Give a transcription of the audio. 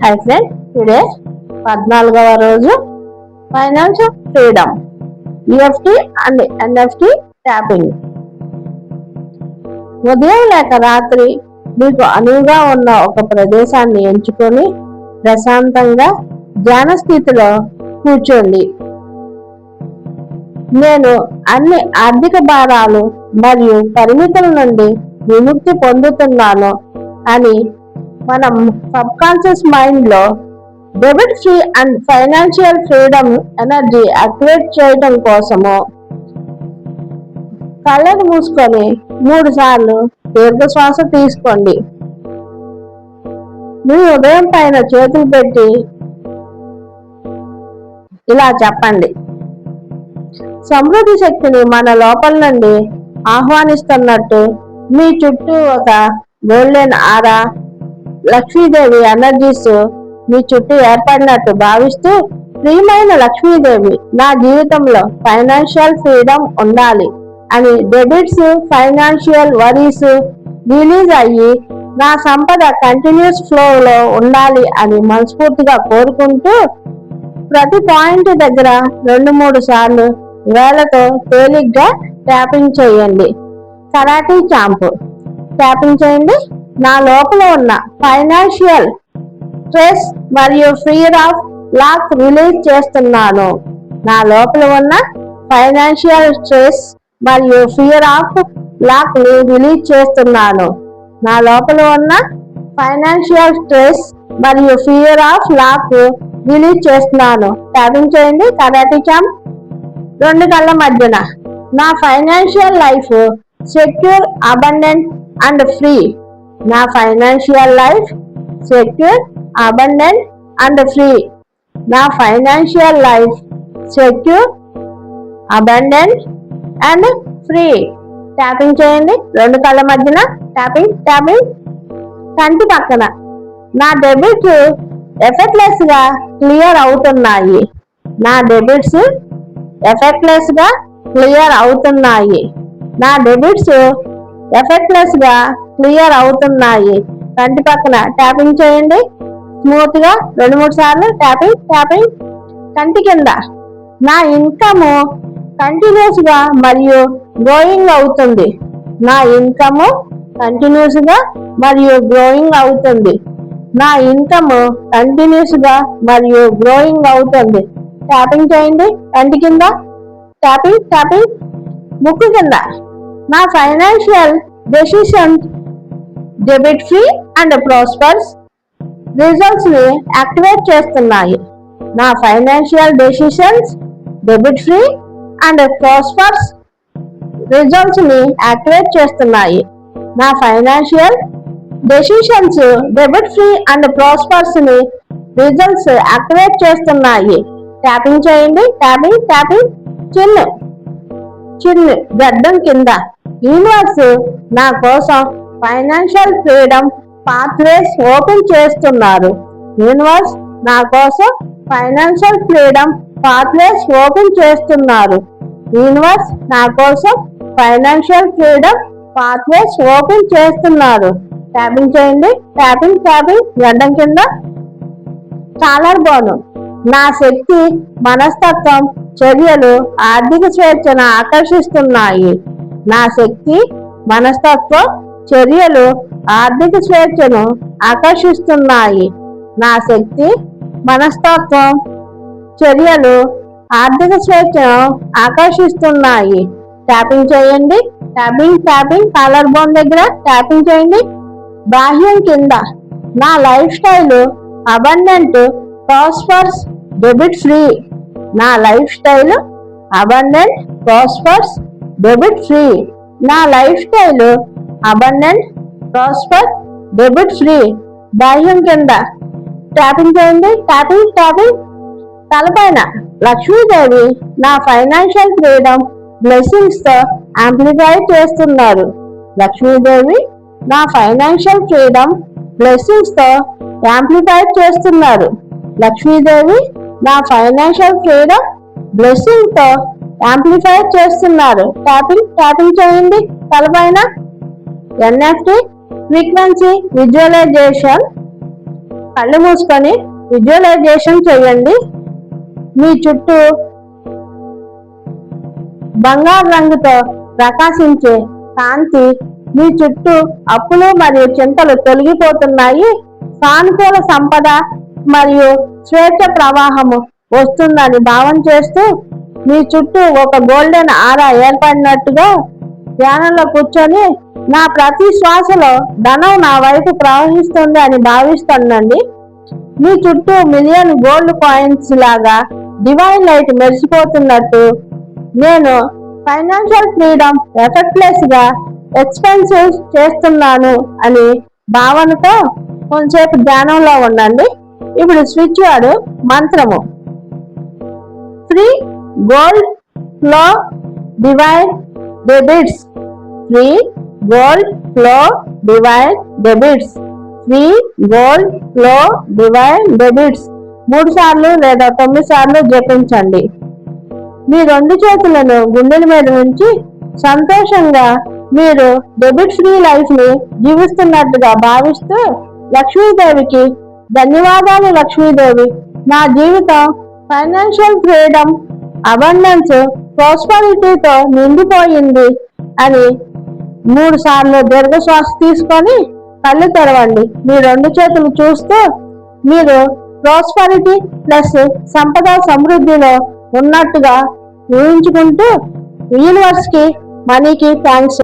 High friend today పద్నాలుగవ రోజు financial freedom EFT and NFT tapping ఉదయం లేక రాత్రి మీకు అనువుగా ఉన్న ఒక ప్రదేశాన్ని ఎంచుకొని ప్రశాంతంగా ధ్యాన స్థితిలో కూర్చోండి. నేను అన్ని ఆర్థిక భారాలు మరియు పరిమితుల నుండి విముక్తి పొందుతున్నాను అని మనం సబ్ కాన్షియస్ మైండ్లో debit free and financial freedom energy activate చేయడం కోసము కళ్ళను మూసుకొని మూడు సార్లు దీర్ఘశ్వాస తీసుకోండి. మీ ఉదయం పైన చేతులు పెట్టి ఇలా చెప్పండి. సమృద్ధి శక్తిని మన లోపల నుండి ఆహ్వానిస్తున్నట్టు మీ చుట్టూ ఒక గోల్డెన్ ఆరా లక్ష్మీదేవి ఎనర్జీస్ మీ చుట్టూ ఏర్పడినట్టు భావిస్తూ ప్రియమైన లక్ష్మీదేవి నా జీవితంలో ఫైనాన్షియల్ ఫ్రీడమ్ ఉండాలి అని డెబిట్స్ ఫైనాన్షియల్ వరీస్ రిలీజ్ అయ్యి నా సంపద కంటిన్యూస్ ఫ్లోలో ఉండాలి అని మనస్ఫూర్తిగా కోరుకుంటూ ప్రతి పాయింట్ దగ్గర రెండు మూడు సార్లు వేలతో తేలిగ్గా ట్యాపింగ్ చేయండి. కరాటీ చాంపు. ట్యాపింగ్ చేయండి. నా లోపల ఉన్న ఫైనాన్షియల్ స్ట్రెస్ మరియు ఫియర్ ఆఫ్ లాక్ రిలీజ్ చేస్తున్నాను. నా లోపల ఉన్న ఫైనాన్షియల్ స్ట్రెస్ మరియు ఫియర్ ఆఫ్ లాక్ రిలీజ్ చేస్తున్నాను. నా లోపల ఉన్న ఫైనాన్షియల్ స్ట్రెస్ మరియు ఫియర్ ఆఫ్ లాక్ రిలీజ్ చేస్తున్నాను. ట్యాపింగ్ చేయండి. కరాటీ చాంప్ రెండు కళ్ళ మధ్యన. నా financial life secure abundant and free. నా financial life secure abundant and free. నా financial life secure abundant and free. Tapping చేయండి. రెండు కళ్ళ మధ్యన ట్యాపింగ్ ట్యాపింగ్. కంటి పక్కన. నా డెబిట్స్ ఎఫెక్ట్లెస్గా క్లియర్ అవుతున్నాయి. నా డెబిట్స్ ఎఫెక్ట్లెస్గా క్లియర్ అవుతున్నాయి. నా డెబిట్స్ ఎఫెక్ట్లెస్గా క్లియర్ అవుతున్నాయి. కంటి పక్కన ట్యాపింగ్ చేయండి. స్మూత్గా రెండు మూడు సార్లు ట్యాపింగ్ ట్యాపింగ్. కంటి కింద. నా ఇన్కమ్ కంటిన్యూస్గా మరియు గ్రోయింగ్ అవుతుంది. నా ఇన్కమ్ కంటిన్యూస్గా మరియు గ్రోయింగ్ అవుతుంది. నా ఇన్కమ్ కంటిన్యూస్గా మరియు గ్రోయింగ్ అవుతుంది. ట్యాపింగ్ చేయండి. కంటి కింద. Tapping tapping. ముక్కు కింద. నా financial decision debit free and prosperous రిజల్ట్స్ని activate చేస్తున్నాయి. నా financial decisions debit free and prosperous రిజల్ట్స్ని activate చేస్తున్నాయి. నా financial decisions debit free and ప్రాస్పర్స్ని results activate చేస్తున్నాయి. ట్యాపింగ్ చేయండి. Tapping tapping. చిన్న. చిన్న గడ్డం కింద. యూనివర్స్ నా కోసం ఫైనాన్షియల్ ఫ్రీడమ్ పాత్వేస్ ఓపెన్ చేస్తున్నారు. యూనివర్స్ నా కోసం ఫైనాన్షియల్ ఫ్రీడమ్ పాత్వేస్ ఓపెన్ చేస్తున్నారు. యూనివర్స్ నా కోసం ఫైనాన్షియల్ ఫ్రీడమ్ పాత్వేస్ ఓపెన్ చేస్తున్నారు. ట్యాపింగ్ చేయండి. Tapping tapping. గడ్డం కింద చాలా బాను. నా శక్తి మనస్తత్వం చర్యలు ఆర్థిక స్వేచ్ఛను ఆకర్షిస్తున్నాయి. నా శక్తి మనస్తత్వం చర్యలు ఆర్థిక స్వేచ్ఛను ఆకర్షిస్తున్నాయి. నా శక్తి మనస్తత్వం. చర్యలు ఆర్థిక స్వేచ్ఛను ఆకర్షిస్తున్నాయి. ట్యాపింగ్ చేయండి. Tapping tapping. కాలర్ బోన్ దగ్గర ట్యాపింగ్ చేయండి. బాహ్యం కింద నా life style abundant prospers debit free. నా life style abundant prospers debit free. నా life style abundant prosper debit free బాహ్యం కింద ట్యాపింగ్ చేయండి ట్యాపింగ్ ట్యాపింగ్. తలపైన లక్ష్మీదేవి నా ఫైనాన్షియల్ ఫ్రీడమ్ బ్లెస్సింగ్స్తో యాంప్లిఫై చేస్తున్నారు. లక్ష్మీదేవి నా ఫైనాన్షియల్ ఫ్రీడమ్ బ్లెస్సింగ్స్తో యాంప్లిఫై చేస్తున్నారు. లక్ష్మీదేవి నా ఫైనాన్షియల్ ఫ్రీడమ్ బ్లెస్సింగ్తో యాంప్లిఫై చేస్తున్నారు. ట్యాపింగ్ ట్యాపింగ్ చేయండి. తలపైన ఎన్ఎఫ్టి ఫ్రీక్వెన్సీ విజువలైజేషన్. కళ్ళు మూసుకొని విజువలైజేషన్ చేయండి. మీ చుట్టూ బంగారు రంగుతో ప్రకాశించే కాంతి మీ చుట్టూ అప్పులు మరియు చింతలు తొలగిపోతున్నాయి. సానుకూల సంపద మరియు స్వేచ్ఛ ప్రవాహము వస్తుందని భావం చేస్తూ మీ చుట్టూ ఒక గోల్డెన్ ఆరా ఏర్పడినట్టుగా ధ్యానంలో కూర్చొని నా ప్రతి శ్వాసలో ధనం నా వైపు ప్రవహిస్తుంది అని భావిస్తుందండి మీ చుట్టూ మిలియన్ గోల్డ్ కాయిన్స్ లాగా డివైన్ లైట్ మెరిసిపోతున్నట్టు నేను ఫైనాన్షియల్ ఫ్రీడమ్ ఎఫెక్ట్లెస్గా ఎక్స్పెన్సివ్ చేస్తున్నాను అని భావనతో కొంచెంసేపు ధ్యానంలో ఉండండి. ఇప్పుడు స్విచ్ వాడు మంత్రము. Free gold flow divine debits free gold flow divide debits free gold flow divide debits మూడు సార్లు లేదా తొమ్మిది సార్లు జపించండి. మీ రెండు చేతులను గుండెల మీద నుంచి సంతోషంగా మీరు డెబిట్ ఫ్రీ లైఫ్ని జీవిస్తున్నట్టుగా భావిస్తూ లక్ష్మీదేవికి ధన్యవాదాలు లక్ష్మీదేవి. నా జీవితం ఫైనాన్షియల్ ఫ్రీడమ్ అబండెన్స్ ప్రాస్పరిటీతో నిండిపోయింది అని మూడు సార్లు దీర్ఘశ్వాస తీసుకొని కళ్ళు తెరవండి. మీ రెండు చేతులు చూస్తూ మీరు ప్రాస్పరిటీ ప్లస్ సంపద సమృద్ధిలో ఉన్నట్టుగా ఊహించుకుంటూ యూనివర్స్కి మనీకి థ్యాంక్స్